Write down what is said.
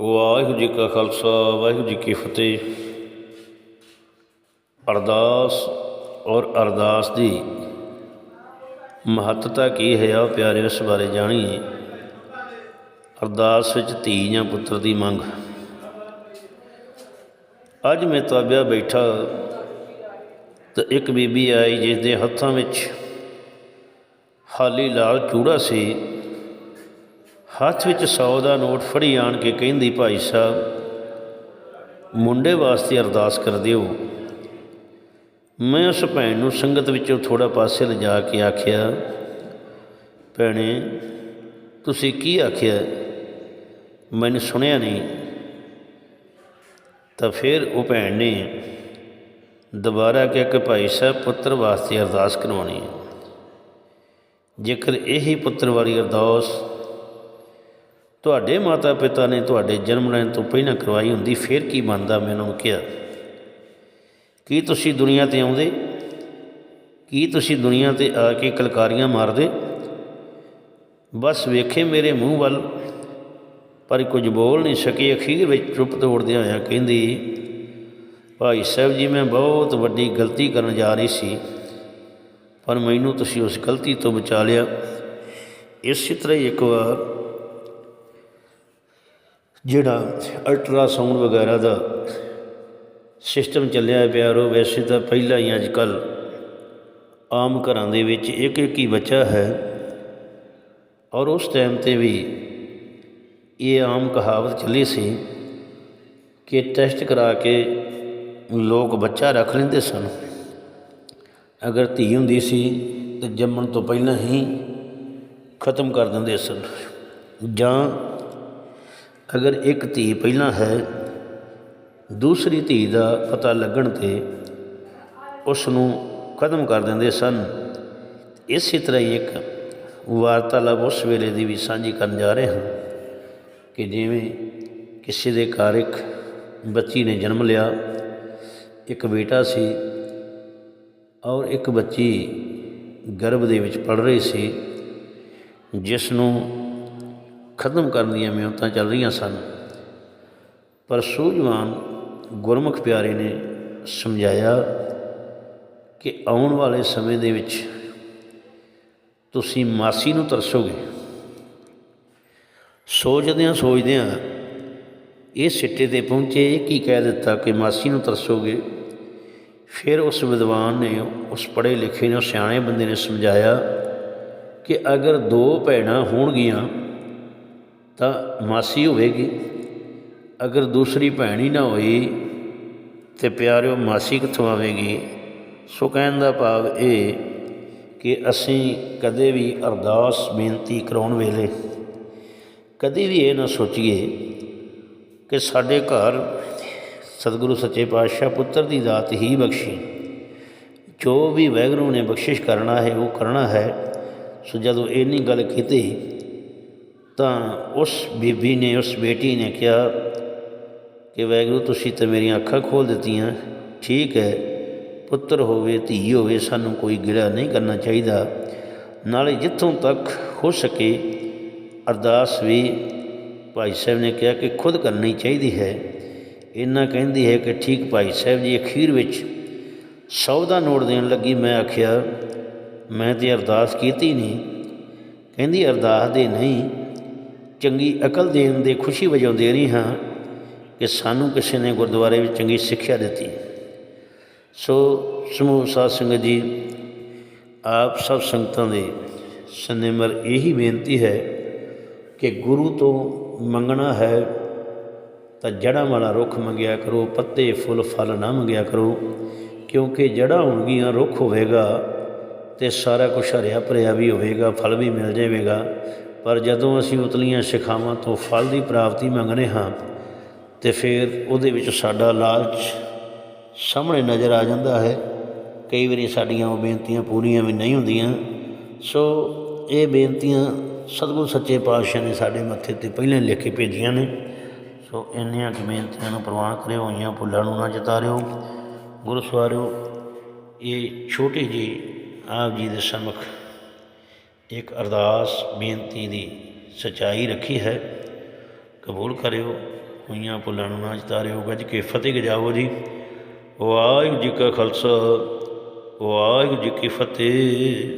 ਵਾਹਿਗੁਰੂ ਜੀ ਕਾ ਖਾਲਸਾ, ਵਾਹਿਗੁਰੂ ਜੀ ਕੀ ਫਤਿਹ। ਅਰਦਾਸ ਔਰ ਅਰਦਾਸ ਦੀ ਮਹੱਤਤਾ ਕੀ ਹੈ ਆਓ ਪਿਆਰੇ ਉਸ ਬਾਰੇ ਜਾਣੀਏ। ਅਰਦਾਸ ਵਿੱਚ ਧੀ ਜਾਂ ਪੁੱਤਰ ਦੀ ਮੰਗ। ਅੱਜ ਮੈਂ ਤਾਬਿਆ ਬੈਠਾ ਤਾਂ ਇੱਕ ਬੀਬੀ ਆਈ ਜਿਸ ਦੇ ਹੱਥਾਂ ਵਿੱਚ ਹਾਲੀ ਲਾਲ ਚੂੜਾ ਸੀ। ਹੱਥ ਵਿੱਚ 100 ਦਾ ਨੋਟ ਫੜੀ ਆਣ ਕੇ ਕਹਿੰਦੀ, ਭਾਈ ਸਾਹਿਬ, ਮੁੰਡੇ ਵਾਸਤੇ ਅਰਦਾਸ ਕਰ ਦਿਓ। ਮੈਂ ਉਸ ਭੈਣ ਨੂੰ ਸੰਗਤ ਵਿੱਚੋਂ ਥੋੜਾ ਪਾਸੇ ਲਿਜਾ ਕੇ ਆਖਿਆ, ਭੈਣੇ, ਤੁਸੀਂ ਕੀ ਆਖਿਆ? ਮੈਨੂੰ ਸੁਣਿਆ ਨਹੀਂ। ਤਾਂ ਫਿਰ ਉਹ ਭੈਣ ਨੇ ਦੁਬਾਰਾ ਕਿਹਾ ਕਿ ਭਾਈ ਸਾਹਿਬ, ਪੁੱਤਰ ਵਾਸਤੇ ਅਰਦਾਸ ਕਰਵਾਉਣੀ ਹੈ। ਜੇਕਰ ਇਹੀ ਪੁੱਤਰ ਵਾਲੀ ਅਰਦਾਸ ਤੁਹਾਡੇ ਮਾਤਾ ਪਿਤਾ ਨੇ ਤੁਹਾਡੇ ਜਨਮ ਲੈਣ ਤੋਂ ਪਹਿਲਾਂ ਕਰਵਾਈ ਹੁੰਦੀ, ਫਿਰ ਕੀ ਬਣਦਾ? ਮੈਂ ਉਹਨਾਂ ਨੂੰ ਕਿਹਾ, ਕੀ ਤੁਸੀਂ ਦੁਨੀਆ ਤੇ ਆਉਂਦੇ? ਕੀ ਤੁਸੀਂ ਦੁਨੀਆ ਤੇ ਆ ਕੇ ਕਲਕਾਰੀਆਂ ਮਾਰਦੇ? ਬਸ ਵੇਖੇ ਮੇਰੇ ਮੂੰਹ ਵੱਲ, ਪਰ ਕੁਝ ਬੋਲ ਨਹੀਂ ਸਕੇ। ਅਖੀਰ ਵਿੱਚ ਚੁੱਪ ਤੋੜਦਿਆਂ ਹੋਇਆ ਕਹਿੰਦੀ, ਭਾਈ ਸਾਹਿਬ ਜੀ, ਮੈਂ ਬਹੁਤ ਵੱਡੀ ਗਲਤੀ ਕਰਨ ਜਾ ਰਹੀ ਸੀ, ਪਰ ਮੈਨੂੰ ਤੁਸੀਂ ਉਸ ਗਲਤੀ ਤੋਂ ਬਚਾ ਲਿਆ। ਇਸੇ ਤਰ੍ਹਾਂ ਹੀ ਇੱਕ ਵਾਰ ਜਿਹੜਾ ਅਲਟਰਾਸਾਊਂਡ ਵਗੈਰਾ ਦਾ ਸਿਸਟਮ ਚੱਲਿਆ ਪਿਆ ਉਹ ਵੈਸੇ ਤਾਂ ਪਹਿਲਾਂ ਹੀ ਅੱਜ ਕੱਲ ਆਮ ਘਰਾਂ ਦੇ ਵਿੱਚ ਇੱਕ ਇੱਕ ਹੀ ਬੱਚਾ ਹੈ। ਔਰ ਉਸ ਟਾਈਮ ਤੇ ਵੀ ਇਹ ਆਮ ਕਹਾਵਤ ਚੱਲੀ ਸੀ ਕਿ ਟੈਸਟ ਕਰਾ ਕੇ ਲੋਕ ਬੱਚਾ ਰੱਖ ਲੈਂਦੇ ਸਨ। ਅਗਰ ਧੀ ਹੁੰਦੀ ਸੀ, ਤਾਂ ਜੰਮਣ ਤੋਂ ਪਹਿਲਾਂ ਹੀ ਖਤਮ ਕਰ ਦਿੰਦੇ ਸਨ। ਜਾਂ ਅਗਰ ਇੱਕ ਧੀ ਪਹਿਲਾਂ ਹੈ, ਦੂਸਰੀ ਧੀ ਦਾ ਪਤਾ ਲੱਗਣ ਤੇ ਉਸ ਨੂੰ ਖਤਮ ਕਰ ਦਿੰਦੇ ਸਨ। ਇਸੇ ਤਰ੍ਹਾਂ ਹੀ ਇੱਕ ਵਾਰਤਾਲਾਪ ਉਸ ਵੇਲੇ ਦੀ ਵੀ ਸਾਂਝੀ ਕਰਨ ਜਾ ਰਹੇ ਹਾਂ ਕਿ ਜਿਵੇਂ ਕਿਸੇ ਦੇ ਘਰ ਇੱਕ ਬੱਚੀ ਨੇ ਜਨਮ ਲਿਆ, ਇੱਕ ਬੇਟਾ ਸੀ ਔਰ ਇੱਕ ਬੱਚੀ ਗਰਭ ਦੇ ਵਿੱਚ ਪੜ ਰਹੀ ਸੀ ਜਿਸ ਨੂੰ ਖਤਮ ਕਰਨ ਦੀਆਂ ਮਿਹਨਤਾਂ ਚੱਲ ਰਹੀਆਂ ਸਨ। ਪਰ ਸੂਝਵਾਨ ਗੁਰਮੁਖ ਪਿਆਰੇ ਨੇ ਸਮਝਾਇਆ ਕਿ ਆਉਣ ਵਾਲੇ ਸਮੇਂ ਦੇ ਵਿੱਚ ਤੁਸੀਂ ਮਾਸੀ ਨੂੰ ਤਰਸੋਗੇ। ਸੋਚਦਿਆਂ ਸੋਚਦਿਆਂ ਇਹ ਸਿੱਟੇ ਤੇ ਪਹੁੰਚੇ, ਇਹ ਕੀ ਕਹਿ ਦਿੱਤਾ ਕਿ ਮਾਸੀ ਨੂੰ ਤਰਸੋਗੇ? ਫਿਰ ਉਸ ਵਿਦਵਾਨ ਨੇ, ਉਸ ਪੜ੍ਹੇ ਲਿਖੇ ਨੇ, ਉਸ ਸਿਆਣੇ ਬੰਦੇ ਨੇ ਸਮਝਾਇਆ ਕਿ ਅਗਰ ਦੋ ਭੈਣਾਂ ਹੋਣਗੀਆਂ ਤਾਂ ਮਾਸੀ ਹੋਵੇਗੀ। ਅਗਰ ਦੂਸਰੀ ਭੈਣ ਹੀ ਨਾ ਹੋਈ ਤੇ ਪਿਆਰਿਓ ਮਾਸੀ ਕਿੱਥੋਂ ਆਵੇਗੀ? ਸੋ ਕਹਿਣ ਦਾ ਭਾਵ ਇਹ ਕਿ ਅਸੀਂ ਕਦੇ ਵੀ ਅਰਦਾਸ ਬੇਨਤੀ ਕਰਾਉਣ ਵੇਲੇ ਕਦੇ ਵੀ ਇਹ ਨਾ ਸੋਚੀਏ ਕਿ ਸਾਡੇ ਘਰ ਸਤਿਗੁਰੂ ਸੱਚੇ ਪਾਤਸ਼ਾਹ ਪੁੱਤਰ ਦੀ ਦਾਤ ਹੀ ਬਖਸ਼ੀ। ਜੋ ਵੀ ਵੈਗਰੂ ਨੇ ਬਖਸ਼ਿਸ਼ ਕਰਨਾ ਹੈ, ਉਹ ਕਰਨਾ ਹੈ। ਸੋ ਜਦੋਂ ਇਹ ਨਹੀਂ ਗੱਲ ਕੀਤੀ ਤਾਂ ਉਸ ਬੀਬੀ ਨੇ, ਉਸ ਬੇਟੀ ਨੇ ਕਿਹਾ ਕਿ ਵੈਗਰੂ ਤੁਸੀਂ ਤਾਂ ਮੇਰੀਆਂ ਅੱਖਾਂ ਖੋਲ ਦਿੱਤੀਆਂ, ਠੀਕ ਹੈ, ਪੁੱਤਰ ਹੋਵੇ, ਧੀ ਹੋਵੇ, ਸਾਨੂੰ ਕੋਈ ਗਿਲਾ ਨਹੀਂ ਕਰਨਾ ਚਾਹੀਦਾ। ਨਾਲੇ ਜਿੱਥੋਂ ਤੱਕ ਹੋ ਸਕੇ, ਅਰਦਾਸ ਵੀ ਭਾਈ ਸਾਹਿਬ ਨੇ ਕਿਹਾ ਕਿ ਖੁਦ ਕਰਨੀ ਚਾਹੀਦੀ ਹੈ। ਇੰਨਾ ਕਹਿੰਦੀ ਹੈ ਕਿ ਠੀਕ ਭਾਈ ਸਾਹਿਬ ਜੀ, ਅਖੀਰ ਵਿੱਚ ਸੌ ਦਾ ਨੋਟ ਦੇਣ ਲੱਗੀ, ਮੈਂ ਆਖਿਆ, ਮੈਂ ਤੇ ਅਰਦਾਸ ਕੀਤੀ ਨਹੀਂ। ਕਹਿੰਦੀ, ਅਰਦਾਸ ਦੇ ਨਹੀਂ ਚੰਗੀ ਅਕਲ ਦੇਣ ਦੇ ਖੁਸ਼ੀ ਵਜੋਂ ਦੇ ਰਹੀ ਹਾਂ ਕਿ ਸਾਨੂੰ ਕਿਸੇ ਨੇ ਗੁਰਦੁਆਰੇ ਵਿੱਚ ਚੰਗੀ ਸਿੱਖਿਆ ਦਿੱਤੀ ਸੋ ਸਮੂਹ ਸਾਧ ਸੰਗਤ ਜੀ, ਆਪ ਸਭ ਸੰਗਤਾਂ ਦੇ ਸਨੇਮਰ ਇਹੀ ਬੇਨਤੀ ਹੈ ਕਿ ਗੁਰੂ ਤੋਂ ਮੰਗਣਾ ਹੈ ਤਾਂ ਜੜਾਂ ਵਾਲਾ ਰੁੱਖ ਮੰਗਿਆ ਕਰੋ, ਪੱਤੇ, ਫੁੱਲ, ਫਲ ਨਾ ਮੰਗਿਆ ਕਰੋ, ਕਿਉਂਕਿ ਜੜਾਂ ਹੋਣਗੀਆਂ ਰੁੱਖ ਹੋਵੇਗਾ ਤੇ ਸਾਰਾ ਕੁਝ ਹਰਿਆ ਭਰਿਆ ਵੀ ਹੋਵੇਗਾ, ਫਲ ਵੀ ਮਿਲ ਜਾਵੇਗਾ। ਪਰ ਜਦੋਂ ਅਸੀਂ ਉਤਲੀਆਂ ਸਿਖਾਵਾਂ ਤੋਂ ਫਲ ਦੀ ਪ੍ਰਾਪਤੀ ਮੰਗਨੇ ਹਾਂ, ਤੇ ਫਿਰ ਉਹਦੇ ਵਿੱਚ ਸਾਡਾ ਲਾਲਚ ਸਾਹਮਣੇ ਨਜ਼ਰ ਆ ਜਾਂਦਾ ਹੈ। ਕਈ ਵਾਰੀ ਸਾਡੀਆਂ ਉਹ ਬੇਨਤੀਆਂ ਪੂਰੀਆਂ ਵੀ ਨਹੀਂ ਹੁੰਦੀਆਂ। ਸੋ ਇਹ ਬੇਨਤੀਆਂ ਸਤਿਗੁਰੂ ਸੱਚੇ ਪਾਤਸ਼ਾਹ ਨੇ ਸਾਡੇ ਮੱਥੇ ਤੇ ਪਹਿਲਾਂ ਲਿਖ ਕੇ ਭੇਜੀਆਂ ਨੇ। ਸੋ ਇੰਨੀਆਂ ਕੁ ਬੇਨਤੀਆਂ ਨੂੰ ਪ੍ਰਵਾਨ ਕਰਿਓ ਹੋਈਆਂ ਭੁੱਲਾਂ ਨੂੰ ਨਾ ਜਤਾਰਿਓ। ਗੁਰੂ ਸਵਾਰਿਓ ਇਹ ਛੋਟੀ ਜੀ ਆਪ ਜੀ ਦੇ ਸਮਖ ਇੱਕ ਅਰਦਾਸ, ਬੇਨਤੀ ਦੀ ਸਚਾਈ ਰੱਖੀ ਹੈ। ਕਬੂਲ ਕਰਿਓ, ਹੋਈਆਂ ਭੁੱਲਾਂ ਨੂੰ ਨਾ ਚਤਾਰਿਓ ਗੱਜ ਕੇ ਫਤਿਹ ਗਜਾਵੋ ਜੀ। ਵਾਹਿਗੁਰੂ ਜੀ ਕਾ ਖਾਲਸਾ, ਵਾਹਿਗੁਰੂ ਜੀ ਕੀ ਫਤਿਹ।